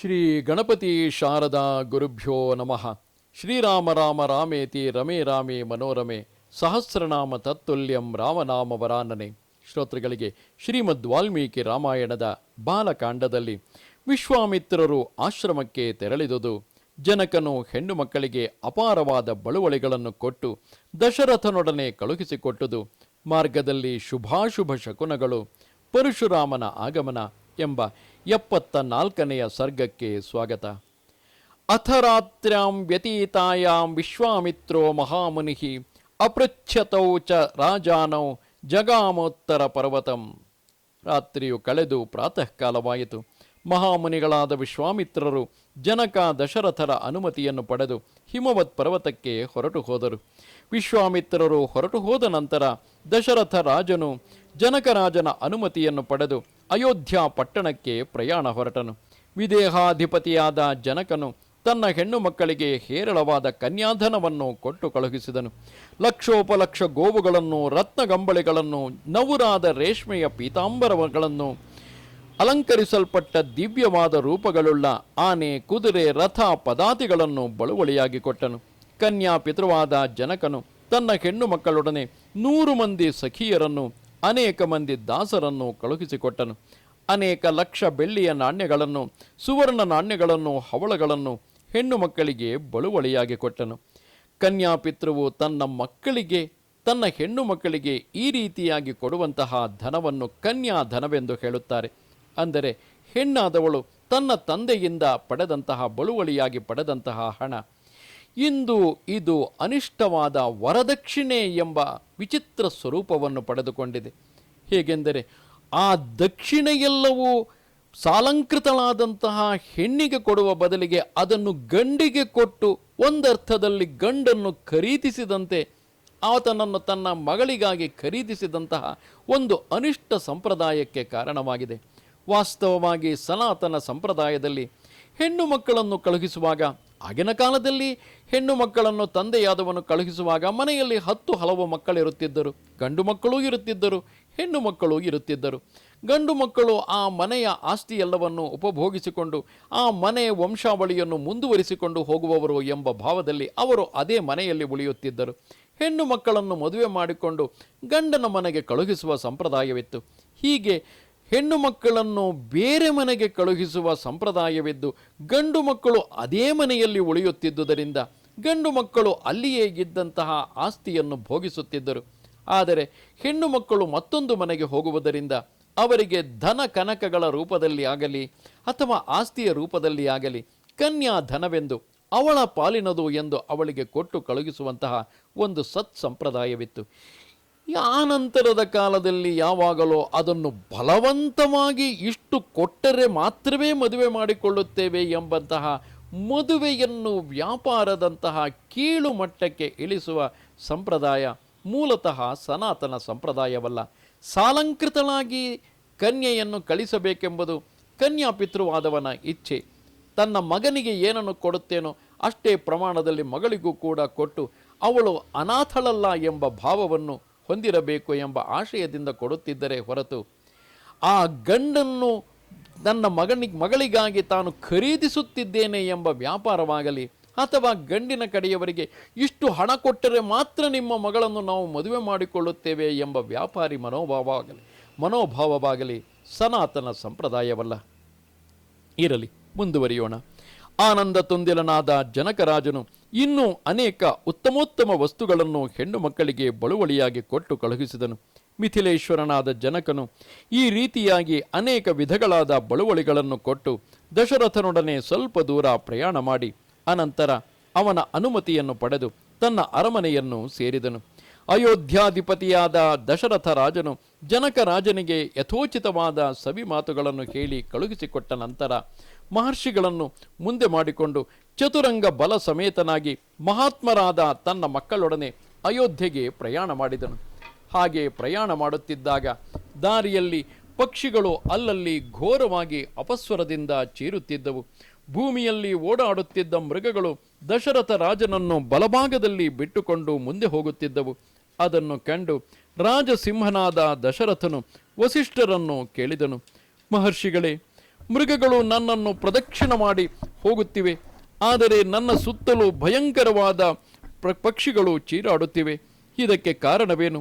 ಶ್ರೀ ಗಣಪತಿ ಶಾರದಾ ಗುರುಭ್ಯೋ ನಮಃ. ಶ್ರೀರಾಮ ರಾಮ ರಾಮೇತಿ ರಮೇ ರಾಮೇ ಮನೋರಮೆ ಸಹಸ್ರನಾಮ ತತ್ತುಲ್ಯಂ ರಾಮನಾಮ ವರಾನನೆ. ಶ್ರೋತೃಗಳಿಗೆ ಶ್ರೀಮದ್ ವಾಲ್ಮೀಕಿ ರಾಮಾಯಣದ ಬಾಲಕಾಂಡದಲ್ಲಿ ವಿಶ್ವಾಮಿತ್ರರು ಆಶ್ರಮಕ್ಕೆ ತೆರಳಿದುದು. ಜನಕನು ಹೆಣ್ಣು ಮಕ್ಕಳಿಗೆ ಅಪಾರವಾದ ಬಳುವಳಿಗಳನ್ನು ಕೊಟ್ಟು ದಶರಥನೊಡನೆ ಕಳುಹಿಸಿಕೊಟ್ಟುದು. ಮಾರ್ಗದಲ್ಲಿ ಶುಭಾಶುಭ ಶಕುನಗಳು, ಪರಶುರಾಮನ ಆಗಮನ ಎಂಬ ಎಪ್ಪತ್ತ ನಾಲ್ಕನೆಯ ಸರ್ಗಕ್ಕೆ ಸ್ವಾಗತ. ಅಥರಾತ್ರ್ಯಾಂ ವ್ಯತೀತಾಯಾಂ ವಿಶ್ವಾಮಿತ್ರೋ ಮಹಾಮುನಿಹಿ ಅಪೃಚ್ಛತೌ ಚ ರಾಜಾನೌ ಜಗಾಮೋತ್ತರ ಪರ್ವತಂ. ರಾತ್ರಿಯು ಕಳೆದು ಪ್ರಾತಃ ಕಾಲವಾಯಿತು ಮಹಾಮುನಿಗಳಾದ ವಿಶ್ವಾಮಿತ್ರರು ಜನಕ ದಶರಥರ ಅನುಮತಿಯನ್ನು ಪಡೆದು ಹಿಮವತ್ ಪರ್ವತಕ್ಕೆ ಹೊರಟು ಹೋದರು. ವಿಶ್ವಾಮಿತ್ರರು ಹೊರಟು ಹೋದ ನಂತರ ದಶರಥ ರಾಜನು ಜನಕರಾಜನ ಅನುಮತಿಯನ್ನು ಪಡೆದು ಅಯೋಧ್ಯ ಪಟ್ಟಣಕ್ಕೆ ಪ್ರಯಾಣ ಹೊರಟನು. ವಿದೇಹಾಧಿಪತಿಯಾದ ಜನಕನು ತನ್ನ ಹೆಣ್ಣು ಮಕ್ಕಳಿಗೆ ಹೇರಳವಾದ ಕನ್ಯಾಧನವನ್ನು ಕೊಟ್ಟು ಕಳುಹಿಸಿದನು. ಲಕ್ಷೋಪಲಕ್ಷ ಗೋವುಗಳನ್ನು, ರತ್ನಗಂಬಳಿಗಳನ್ನು, ನವುರಾದ ರೇಷ್ಮೆಯ ಪೀತಾಂಬರಗಳನ್ನು ಅಲಂಕರಿಸಲ್ಪಟ್ಟ ದಿವ್ಯವಾದ ರೂಪಗಳುಳ್ಳ ಆನೆ, ಕುದುರೆ, ರಥ ಪದಾತಿಗಳನ್ನು ಬಳುವಳಿಯಾಗಿ ಕೊಟ್ಟನು. ಕನ್ಯಾ ಪಿತೃವಾದ ಜನಕನು ತನ್ನ ಹೆಣ್ಣು ಮಕ್ಕಳೊಡನೆ ನೂರು ಮಂದಿ ಸಖಿಯರನ್ನು ಅನೇಕ ಮಂದಿ ದಾಸರನ್ನು ಕಳುಹಿಸಿಕೊಟ್ಟನು. ಅನೇಕ ಲಕ್ಷ ಬೆಳ್ಳಿಯ ನಾಣ್ಯಗಳನ್ನು, ಸುವರ್ಣ ನಾಣ್ಯಗಳನ್ನು, ಹವಳಗಳನ್ನು ಹೆಣ್ಣು ಮಕ್ಕಳಿಗೆ ಬಳುವಳಿಯಾಗಿ ಕೊಟ್ಟನು. ಕನ್ಯಾಪಿತೃವು ತನ್ನ ಮಕ್ಕಳಿಗೆ, ತನ್ನ ಹೆಣ್ಣು ಮಕ್ಕಳಿಗೆ ಈ ರೀತಿಯಾಗಿ ಕೊಡುವಂತಹ ಧನವನ್ನು ಕನ್ಯಾ ಧನವೆಂದು ಹೇಳುತ್ತಾರೆ. ಅಂದರೆ ಹೆಣ್ಣಾದವಳು ತನ್ನ ತಂದೆಯಿಂದ ಪಡೆದಂತಹ ಬಳುವಳಿಯಾಗಿ ಪಡೆದಂತಹ ಹಣ. ಇಂದು ಇದು ಅನಿಷ್ಟವಾದ ವರದಕ್ಷಿಣೆ ಎಂಬ ವಿಚಿತ್ರ ಸ್ವರೂಪವನ್ನು ಪಡೆದುಕೊಂಡಿದೆ. ಹೇಗೆಂದರೆ ಆ ದಕ್ಷಿಣೆಯೆಲ್ಲವೂ ಸಾಲಂಕೃತಳಾದಂತಹ ಹೆಣ್ಣಿಗೆ ಕೊಡುವ ಬದಲಿಗೆ ಅದನ್ನು ಗಂಡಿಗೆ ಕೊಟ್ಟು ಒಂದರ್ಥದಲ್ಲಿ ಗಂಡನ್ನು ಖರೀದಿಸಿದಂತೆ ಆತನನ್ನು ತನ್ನ ಮಗಳಿಗಾಗಿ ಖರೀದಿಸಿದಂತಹ ಒಂದು ಅನಿಷ್ಟ ಸಂಪ್ರದಾಯಕ್ಕೆ ಕಾರಣವಾಗಿದೆ. ವಾಸ್ತವವಾಗಿ ಸನಾತನ ಸಂಪ್ರದಾಯದಲ್ಲಿ ಹೆಣ್ಣು ಮಕ್ಕಳನ್ನು ಕಳುಹಿಸುವಾಗ ಆಗಿನ ಕಾಲದಲ್ಲಿ ಹೆಣ್ಣು ಮಕ್ಕಳನ್ನು ತಂದೆಯಾದವನು ಕಳುಹಿಸುವಾಗ ಮನೆಯಲ್ಲಿ ಹತ್ತು ಹಲವು ಮಕ್ಕಳಿರುತ್ತಿದ್ದರು ಗಂಡು ಮಕ್ಕಳೂ ಇರುತ್ತಿದ್ದರು, ಹೆಣ್ಣು ಮಕ್ಕಳು ಇರುತ್ತಿದ್ದರು. ಗಂಡು ಮಕ್ಕಳು ಆ ಮನೆಯ ಆಸ್ತಿ ಎಲ್ಲವನ್ನು ಉಪಭೋಗಿಸಿಕೊಂಡು, ಆ ಮನೆಯ ವಂಶಾವಳಿಯನ್ನು ಮುಂದುವರಿಸಿಕೊಂಡು ಹೋಗುವವರು ಎಂಬ ಭಾವದಲ್ಲಿ ಅವರು ಅದೇ ಮನೆಯಲ್ಲಿ ಉಳಿಯುತ್ತಿದ್ದರು. ಹೆಣ್ಣು ಮಕ್ಕಳನ್ನು ಮದುವೆ ಮಾಡಿಕೊಂಡು ಗಂಡನ ಮನೆಗೆ ಕಳುಹಿಸುವ ಸಂಪ್ರದಾಯವಿತ್ತು. ಹೀಗೆ ಹೆಣ್ಣು ಮಕ್ಕಳನ್ನು ಬೇರೆ ಮನೆಗೆ ಕಳುಹಿಸುವ ಸಂಪ್ರದಾಯವಿದ್ದು, ಗಂಡು ಮಕ್ಕಳು ಅದೇ ಮನೆಯಲ್ಲಿ ಉಳಿಯುತ್ತಿದ್ದುದರಿಂದ ಗಂಡು ಮಕ್ಕಳು ಅಲ್ಲಿಯೇ ಇದ್ದಂತಹ ಆಸ್ತಿಯನ್ನು ಭೋಗಿಸುತ್ತಿದ್ದರು. ಆದರೆ ಹೆಣ್ಣು ಮಕ್ಕಳು ಮತ್ತೊಂದು ಮನೆಗೆ ಹೋಗುವುದರಿಂದ ಅವರಿಗೆ ಧನ ಕನಕಗಳ ರೂಪದಲ್ಲಿ ಆಗಲಿ ಅಥವಾ ಆಸ್ತಿಯ ರೂಪದಲ್ಲಿ ಆಗಲಿ ಕನ್ಯಾ ಧನವೆಂದು ಅವಳ ಪಾಲಿನದು ಎಂದು ಅವಳಿಗೆ ಕೊಟ್ಟು ಕಳುಹಿಸುವಂತಹ ಒಂದು ಸತ್ ಸಂಪ್ರದಾಯವಿತ್ತು ಆ ನಂತರದ ಕಾಲದಲ್ಲಿ ಯಾವಾಗಲೋ ಅದನ್ನು ಬಲವಂತವಾಗಿ ಇಷ್ಟು ಕೊಟ್ಟರೆ ಮಾತ್ರವೇ ಮದುವೆ ಮಾಡಿಕೊಳ್ಳುತ್ತೇವೆ ಎಂಬಂತಹ ಮದುವೆಯನ್ನು ವ್ಯಾಪಾರದಂತಹ ಕೀಳು ಮಟ್ಟಕ್ಕೆ ಇಳಿಸುವ ಸಂಪ್ರದಾಯ ಮೂಲತಃ ಸನಾತನ ಸಂಪ್ರದಾಯವಲ್ಲ. ಸಾಲಂಕೃತಳಾಗಿ ಕನ್ಯೆಯನ್ನು ಕಳಿಸಬೇಕೆಂಬುದು ಕನ್ಯಾ ಪಿತೃವಾದವನ ಇಚ್ಛೆ. ತನ್ನ ಮಗನಿಗೆ ಏನನ್ನು ಕೊಡುತ್ತೇನೋ ಅಷ್ಟೇ ಪ್ರಮಾಣದಲ್ಲಿ ಮಗಳಿಗೂ ಕೂಡ ಕೊಟ್ಟು ಅವಳು ಅನಾಥಳಲ್ಲ ಎಂಬ ಭಾವವನ್ನು ಹೊಂದಿರಬೇಕು ಎಂಬ ಆಶಯದಿಂದ ಕೊಡುತ್ತಿದ್ದರೆ ಹೊರತು ಆ ಗಂಡನ್ನು ನನ್ನ ಮಗನಿಗೆ ಮಗಳಿಗಾಗಿ ತಾನು ಖರೀದಿಸುತ್ತಿದ್ದೇನೆ ಎಂಬ ವ್ಯಾಪಾರವಾಗಲಿ ಅಥವಾ ಗಂಡಿನ ಕಡೆಯವರಿಗೆ ಇಷ್ಟು ಹಣ ಕೊಟ್ಟರೆ ಮಾತ್ರ ನಿಮ್ಮ ಮಗಳನ್ನು ನಾವು ಮದುವೆ ಮಾಡಿಕೊಳ್ಳುತ್ತೇವೆ ಎಂಬ ವ್ಯಾಪಾರಿ ಮನೋಭಾವವಾಗಲಿ ಮನೋಭಾವವಾಗಲಿ ಸನಾತನ ಸಂಪ್ರದಾಯವಲ್ಲ. ಇರಲಿ, ಮುಂದುವರಿಯೋಣ. ಆನಂದ ತುಂದಿಲನಾದ ಜನಕರಾಜನು ಇನ್ನೂ ಅನೇಕ ಉತ್ತಮೋತ್ತಮ ವಸ್ತುಗಳನ್ನು ಹೆಣ್ಣು ಮಕ್ಕಳಿಗೆ ಬಳುವಳಿಯಾಗಿ ಕೊಟ್ಟು ಕಳುಹಿಸಿದನು. ಮಿಥಿಲೇಶ್ವರನಾದ ಜನಕನು ಈ ರೀತಿಯಾಗಿ ಅನೇಕ ವಿಧಗಳಾದ ಬಳುವಳಿಗಳನ್ನು ಕೊಟ್ಟು ದಶರಥನೊಡನೆ ಸ್ವಲ್ಪ ದೂರ ಪ್ರಯಾಣ ಮಾಡಿ, ಅನಂತರ ಅವನ ಅನುಮತಿಯನ್ನು ಪಡೆದು ತನ್ನ ಅರಮನೆಯನ್ನು ಸೇರಿದನು. ಅಯೋಧ್ಯಾಧಿಪತಿಯಾದ ದಶರಥ ರಾಜನು ಜನಕ ರಾಜನಿಗೆ ಯಥೋಚಿತವಾದ ಸವಿ ಮಾತುಗಳನ್ನು ಹೇಳಿ ಕಳುಹಿಸಿಕೊಟ್ಟ ನಂತರ ಮಹರ್ಷಿಗಳನ್ನು ಮುಂದೆ ಮಾಡಿಕೊಂಡು ಚತುರಂಗ ಬಲ ಸಮೇತನಾಗಿ ಮಹಾತ್ಮರಾದ ತನ್ನ ಮಕ್ಕಳೊಡನೆ ಅಯೋಧ್ಯೆಗೆ ಪ್ರಯಾಣ ಮಾಡಿದನು. ಹಾಗೆ ಪ್ರಯಾಣ ಮಾಡುತ್ತಿದ್ದಾಗ ದಾರಿಯಲ್ಲಿ ಪಕ್ಷಿಗಳು ಅಲ್ಲಲ್ಲಿ ಘೋರವಾಗಿ ಅಪಸ್ವರದಿಂದ ಚೀರುತ್ತಿದ್ದವು. ಭೂಮಿಯಲ್ಲಿ ಓಡಾಡುತ್ತಿದ್ದ ಮೃಗಗಳು ದಶರಥ ರಾಜನನ್ನು ಬಲಭಾಗದಲ್ಲಿ ಬಿಟ್ಟುಕೊಂಡು ಮುಂದೆ ಹೋಗುತ್ತಿದ್ದವು. ಅದನ್ನು ಕಂಡು ರಾಜಸಿಂಹನಾದ ದಶರಥನು ವಸಿಷ್ಠರನ್ನು ಕೇಳಿದನು. ಮಹರ್ಷಿಗಳೇ, ಮೃಗಗಳು ನನ್ನನ್ನು ಪ್ರದಕ್ಷಿಣ ಮಾಡಿ ಹೋಗುತ್ತಿವೆ. ಆದರೆ ನನ್ನ ಸುತ್ತಲೂ ಭಯಂಕರವಾದ ಪಕ್ಷಿಗಳು ಚೀರಾಡುತ್ತಿವೆ. ಇದಕ್ಕೆ ಕಾರಣವೇನು?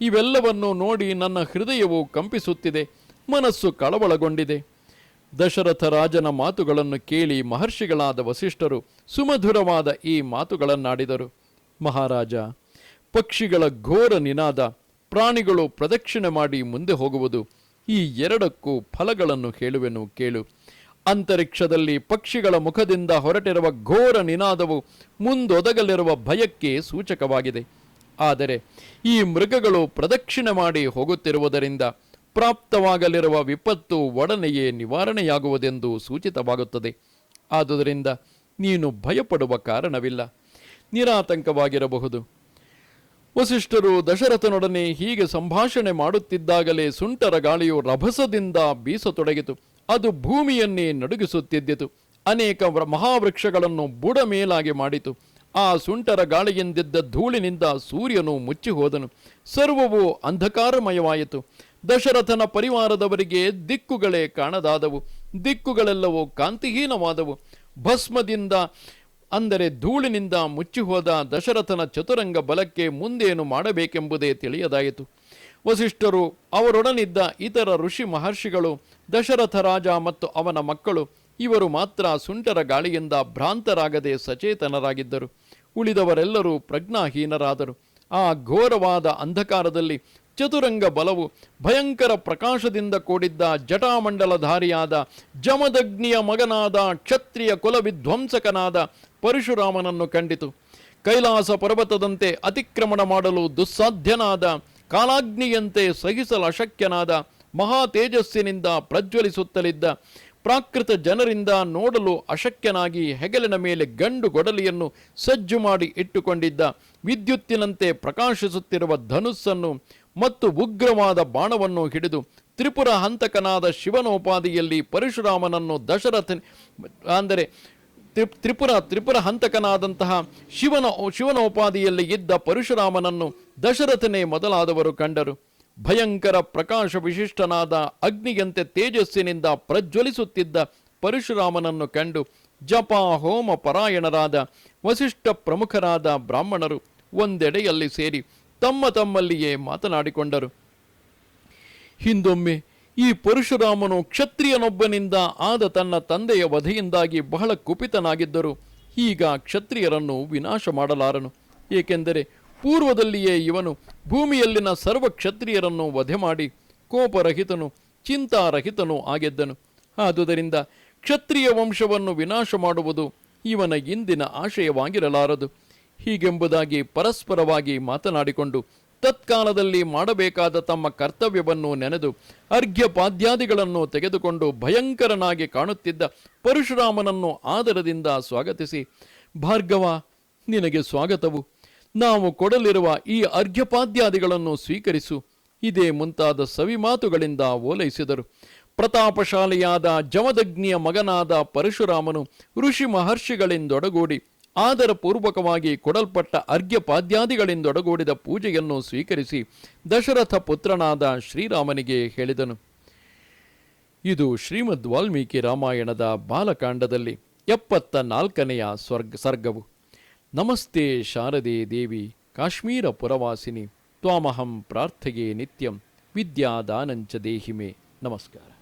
ಇವೆಲ್ಲವನ್ನು ನೋಡಿ ನನ್ನ ಹೃದಯವು ಕಂಪಿಸುತ್ತಿದೆ, ಮನಸ್ಸು ಕಳವಳಗೊಂಡಿದೆ. ದಶರಥ ರಾಜನ ಮಾತುಗಳನ್ನು ಕೇಳಿ ಮಹರ್ಷಿಗಳಾದ ವಸಿಷ್ಠರು ಸುಮಧುರವಾದ ಈ ಮಾತುಗಳನ್ನಾಡಿದರು. ಮಹಾರಾಜ, ಪಕ್ಷಿಗಳ ಘೋರ ನಿನಾದ ಪ್ರಾಣಿಗಳು ಪ್ರದಕ್ಷಿಣೆ ಮಾಡಿ ಮುಂದೆ ಹೋಗುವುದು ಈ ಎರಡಕ್ಕೂ ಫಲಗಳನ್ನು ಹೇಳುವೆನು ಕೇಳು. ಅಂತರಿಕ್ಷದಲ್ಲಿ ಪಕ್ಷಿಗಳ ಮುಖದಿಂದ ಹೊರಟಿರುವ ಘೋರ ನಿನಾದವು ಮುಂದೊದಗಲಿರುವ ಭಯಕ್ಕೆ ಸೂಚಕವಾಗಿದೆ. ಆದರೆ ಈ ಮೃಗಗಳು ಪ್ರದಕ್ಷಿಣೆ ಮಾಡಿ ಹೋಗುತ್ತಿರುವುದರಿಂದ ಪ್ರಾಪ್ತವಾಗಲಿರುವ ವಿಪತ್ತು ಒಡನೆಯೇ ನಿವಾರಣೆಯಾಗುವುದೆಂದು ಸೂಚಿತವಾಗುತ್ತದೆ. ಆದುದರಿಂದ ನೀನು ಭಯಪಡುವ ಕಾರಣವಿಲ್ಲ. ನಿರಾತಂಕವಾಗಿರಬಹುದು. ವಸಿಷ್ಠರು ದಶರಥನೊಡನೆ ಹೀಗೆ ಸಂಭಾಷಣೆ ಮಾಡುತ್ತಿದ್ದಾಗಲೇ ಸುಂಟರ ಗಾಳಿಯು ರಭಸದಿಂದ ಬೀಸತೊಡಗಿತು. ಅದು ಭೂಮಿಯನ್ನೇ ನಡುಗಿಸುತ್ತಿದ್ದಿತು. ಅನೇಕ ಮಹಾವೃಕ್ಷಗಳನ್ನು ಬುಡ ಮೇಲಾಗಿ ಮಾಡಿತು. ಆ ಸುಂಟರ ಗಾಳಿಯಿಂದಿದ್ದ ಧೂಳಿನಿಂದ ಸೂರ್ಯನು ಮುಚ್ಚಿ ಹೋದನು. ಸರ್ವವು ಅಂಧಕಾರಮಯವಾಯಿತು. ದಶರಥನ ಪರಿವಾರದವರಿಗೆ ದಿಕ್ಕುಗಳೇ ಕಾಣದಾದವು. ದಿಕ್ಕುಗಳೆಲ್ಲವೂ ಕಾಂತಿಹೀನವಾದವು. ಭಸ್ಮದಿಂದ, ಅಂದರೆ ಧೂಳಿನಿಂದ ಮುಚ್ಚಿಹೋದ ದಶರಥನ ಚತುರಂಗ ಬಲಕ್ಕೆ ಮುಂದೇನು ಮಾಡಬೇಕೆಂಬುದೇ ತಿಳಿಯದಾಯಿತು. ವಸಿಷ್ಠರು ಅವರೊಡನಿದ್ದ ಇತರ ಋಷಿ ಮಹರ್ಷಿಗಳು, ದಶರಥ ರಾಜ ಮತ್ತು ಅವನ ಮಕ್ಕಳು, ಇವರು ಮಾತ್ರ ಸುಂಟರ ಗಾಳಿಯಿಂದ ಭ್ರಾಂತರಾಗದೆ ಸಚೇತನರಾಗಿದ್ದರು. ಉಳಿದವರೆಲ್ಲರೂ ಪ್ರಜ್ಞಾಹೀನರಾದರು. ಆ ಘೋರವಾದ ಅಂಧಕಾರದಲ್ಲಿ ಚತುರಂಗ ಬಲವು ಭಯಂಕರ ಪ್ರಕಾಶದಿಂದ ಕೂಡಿದ್ದ ಜಟಾಮಂಡಲಧಾರಿಯಾದ ಜಮದಗ್ನಿಯ ಮಗನಾದ ಕ್ಷತ್ರಿಯ ಕುಲವಿಧ್ವಂಸಕನಾದ ಪರಶುರಾಮನನ್ನು ಕಂಡಿತು. ಕೈಲಾಸ ಪರ್ವತದಂತೆ ಅತಿಕ್ರಮಣ ಮಾಡಲು ದುಸ್ಸಾಧ್ಯನಾದ ಕಾಲಾಗ್ನಿಯಂತೆ ಸಹಿಸಲು ಅಶಕ್ಯನಾದ ಮಹಾ ತೇಜಸ್ಸಿನಿಂದ ಪ್ರಜ್ವಲಿಸುತ್ತಲಿದ್ದ ಪ್ರಾಕೃತ ಜನರಿಂದ ನೋಡಲು ಅಶಕ್ಯನಾಗಿ ಹೆಗಲಿನ ಮೇಲೆ ಗಂಡು ಗೊಡಲಿಯನ್ನು ಸಜ್ಜು ಮಾಡಿ ಇಟ್ಟುಕೊಂಡಿದ್ದ ವಿದ್ಯುತ್ತಿನಂತೆ ಪ್ರಕಾಶಿಸುತ್ತಿರುವ ಧನುಸ್ಸನ್ನು ಮತ್ತು ಉಗ್ರವಾದ ಬಾಣವನ್ನು ಹಿಡಿದು ತ್ರಿಪುರ ಹಂತಕನಾದ ಶಿವನೋಪಾದಿಯಲ್ಲಿ ಪರಶುರಾಮನನ್ನು ದಶರಥ ಅಂದರೆ ತ್ರಿಪುರ ತ್ರಿಪುರ ಹಂತಕನಾದಂತಹ ಶಿವನ ಶಿವನೋಪಾದಿಯಲ್ಲಿ ಇದ್ದ ಪರಶುರಾಮನನ್ನು ದಶರಥನೇ ಮೊದಲಾದವರು ಕಂಡರು. ಭಯಂಕರ ಪ್ರಕಾಶ ವಿಶಿಷ್ಟನಾದ ಅಗ್ನಿಯಂತೆ ತೇಜಸ್ಸಿನಿಂದ ಪ್ರಜ್ವಲಿಸುತ್ತಿದ್ದ ಪರಶುರಾಮನನ್ನು ಕಂಡು ಜಪ ಹೋಮ ಪರಾಯಣರಾದ ವಸಿಷ್ಠ ಪ್ರಮುಖರಾದ ಬ್ರಾಹ್ಮಣರು ಒಂದೆಡೆಯಲ್ಲಿ ಸೇರಿ ತಮ್ಮ ತಮ್ಮಲ್ಲಿಯೇ ಮಾತನಾಡಿಕೊಂಡರು. ಹಿಂದೊಮ್ಮೆ ಈ ಪರಶುರಾಮನು ಕ್ಷತ್ರಿಯನೊಬ್ಬನಿಂದ ಆದ ತನ್ನ ತಂದೆಯ ವಧೆಯಿಂದಾಗಿ ಬಹಳ ಕುಪಿತನಾಗಿದ್ದರು. ಈಗ ಕ್ಷತ್ರಿಯರನ್ನು ವಿನಾಶ ಮಾಡಲಾರನು. ಏಕೆಂದರೆ ಪೂರ್ವದಲ್ಲಿಯೇ ಇವನು ಭೂಮಿಯಲ್ಲಿನ ಸರ್ವ ಕ್ಷತ್ರಿಯರನ್ನು ವಧೆ ಮಾಡಿ ಕೋಪರಹಿತನು, ಚಿಂತಾರಹಿತನು ಆಗಿದ್ದನು. ಆದುದರಿಂದ ಕ್ಷತ್ರಿಯ ವಂಶವನ್ನು ವಿನಾಶ ಮಾಡುವುದು ಇವನ ಇಂದಿನ ಆಶಯವಾಗಿರಲಾರದು. ಹೀಗೆಂಬುದಾಗಿ ಪರಸ್ಪರವಾಗಿ ಮಾತನಾಡಿಕೊಂಡು ತತ್ಕಾಲದಲ್ಲಿ ಮಾಡಬೇಕಾದ ತಮ್ಮ ಕರ್ತವ್ಯವನ್ನು ನೆನೆದು ಅರ್ಘ್ಯಪಾದ್ಯಾದಿಗಳನ್ನು ತೆಗೆದುಕೊಂಡು ಭಯಂಕರನಾಗಿ ಕಾಣುತ್ತಿದ್ದ ಪರಶುರಾಮನನ್ನು ಆದರದಿಂದ ಸ್ವಾಗತಿಸಿ, ಭಾರ್ಗವ, ನಿನಗೆ ಸ್ವಾಗತವು. ನಾವು ಕೊಡಲಿರುವ ಈ ಅರ್ಘ್ಯಪಾದ್ಯಾದಿಗಳನ್ನು ಸ್ವೀಕರಿಸು. ಇದೇ ಮುಂತಾದ ಸವಿಮಾತುಗಳಿಂದ ಓಲೈಸಿದರು. ಪ್ರತಾಪಶಾಲಿಯಾದ ಜಮದಗ್ನಿಯ ಮಗನಾದ ಪರಶುರಾಮನು ಋಷಿ ಮಹರ್ಷಿಗಳಿಂದೊಡಗೂಡಿ ಆದರ ಪೂರ್ವಕವಾಗಿ ಕೊಡಲ್ಪಟ್ಟ ಅರ್ಘ್ಯಪಾದ್ಯಾದಿಗಳಿಂದೊಡಗೂಡಿದ ಪೂಜೆಯನ್ನು ಸ್ವೀಕರಿಸಿ ದಶರಥ ಪುತ್ರನಾದ ಶ್ರೀರಾಮನಿಗೆ ಹೇಳಿದನು. ಇದು ಶ್ರೀಮದ್ ವಾಲ್ಮೀಕಿ ರಾಮಾಯಣದ ಬಾಲಕಾಂಡದಲ್ಲಿ ಎಪ್ಪತ್ತ ನಾಲ್ಕನೆಯ ಸ್ವರ್ಗ ಸರ್ಗವು. ನಮಸ್ತೆ ಶಾರದೆ ದೇವಿ ಕಾಶ್ಮೀರ ಪುರವಾಸಿನಿ ತ್ವಾಮಹಂ ಪ್ರಾರ್ಥೆಯೇ ನಿತ್ಯಂ, ವಿದ್ಯಾದಾನಂಚ ದೇಹಿಮೆ. ನಮಸ್ಕಾರ.